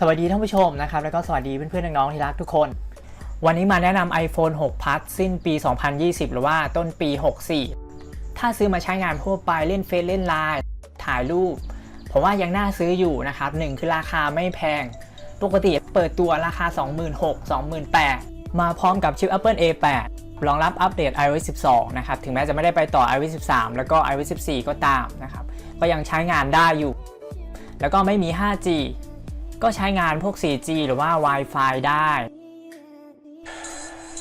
สวัสดีท่านผู้ชมนะครับ แล้วก็สวัสดีเพื่อนๆน้องๆที่รักทุกคน วันนี้มาแนะนำ iPhone 6 Plus สิ้นปี 2020 หรือว่าต้นปี 64 ถ้าซื้อมาใช้งานทั่วไปเล่นเฟซเล่นไลน์ถ่ายรูป ผมว่ายังน่าซื้ออยู่นะครับหนึ่งคือราคาไม่แพง ปกติเปิดตัวราคา 26,000 28,000 มาพร้อมกับชิป Apple A8 รองรับอัปเดต iOS 12 นะครับ ถึงแม้จะไม่ได้ไปต่อ iOS 13 แล้วก็ iOS 14 ก็ตามนะครับ ก็ยังใช้งานได้อยู่ แล้วก็ไม่มี 5G ก็ใช้งานพวก 4G หรือว่า Wi-Fi ได้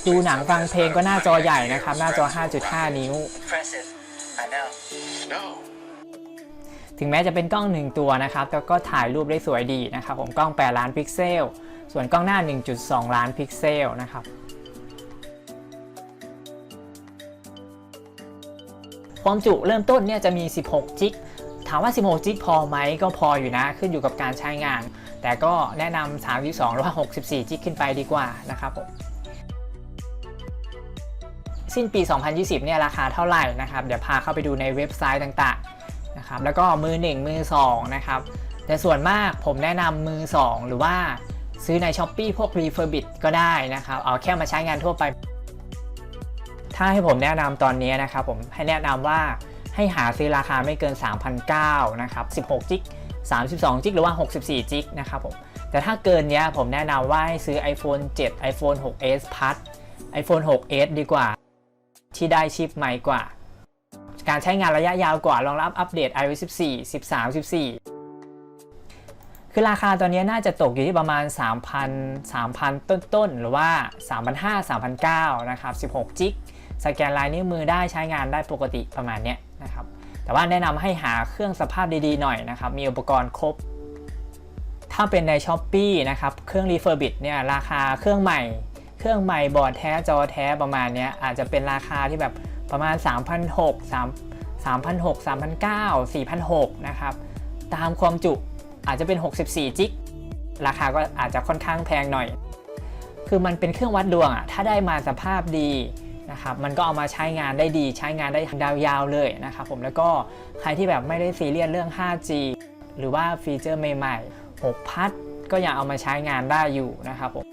ดูหนังฟังเพลงก็หน้าจอใหญ่นะครับ หน้าจอ 5.5 นิ้ว Impressive. I know. No. ถึงแม้จะเป็นกล้อง 1 ตัวนะครับแต่ก็ถ่ายรูปได้สวยดีนะครับผมกล้อง 8 ล้านพิกเซล ส่วนกล้องหน้า 1.2 ล้านพิกเซลนะครับความจุเริ่มต้นเนี่ยจะมี 16 จิกถามว่า 16 จิกพอไหมก็พออยู่นะขึ้นอยู่กับการใช้งาน แต่ก็แนะนำ32หรือว่า64 จิกขึ้นไปดีกว่านะครับผมสิ้นปี 2020 เนี่ยราคาเท่าไหร่นะครับ เดี๋ยวพาเข้าไปดูในเว็บไซต์ต่างๆนะครับแล้วก็มือ 1 มือ 2 นะครับ แต่ส่วนมากผมแนะนำมือ 2 หรือว่าซื้อใน s h อ p e e พวก Refurbish ก็ได้นะครับ เอาแค่มาใช้งานทั่วไป ถ้าให้ผมแนะนำตอนนี้นะครับผมให้แนะนำว่า ให้หาซื้อราคาไม่เกิน 3,900นะครับ16จิก32จิกหรือว่า 64จิกนะครับผมแต่ถ้าเกินเนี้ยผมแนะนำว่าให้ซื้อ iPhone 7 iPhone 6s Plus iPhone 6s ดีกว่า ที่ได้ชิปใหม่กว่า การใช้งานระยะยาวกว่ารองรับอัปเดต iOS 14 13 14คือราคาตอนนี้น่าจะตกอยู่ที่ประมาณ 3,000 3,000 ต้นๆ หรือว่า 3,500 3,900 นะครับ 16 จิก สแกนลายนิ้วมือได้ใช้งานได้ปกติประมาณเนี้ย นะครับแต่ว่าแนะนำให้หาเครื่องสภาพดีๆหน่อยนะครับมีอุปกรณ์ครบ ถ้าเป็นใน s h อ p e e นะครับเครื่อง refurbish เนี่ยราคาเครื่องใหม่ เครื่องใหม่บอร์ดแท้จอแท้ประมาณนี้อาจจะเป็นราคาที่แบบประมาณ 3,600 3 3,600 3,900 4,600นะครับตามความจุอาจจะเป็น 64 จิกราคาก็อาจจะค่อนข้างแพงหน่อย คือมันเป็นเครื่องวัดดวงอะถ้าได้มาสภาพดี นะครับมันก็เอามาใช้งานได้ดีใช้งานได้ดาวยาวเลยนะครับผมแล้วก็ใครที่แบบไม่ได้ซีเรียสเรื่อง 5G หรือว่าฟีเจอร์ใหม่ๆ 6 พัดก็ยังเอามาใช้งานได้อยู่นะครับผม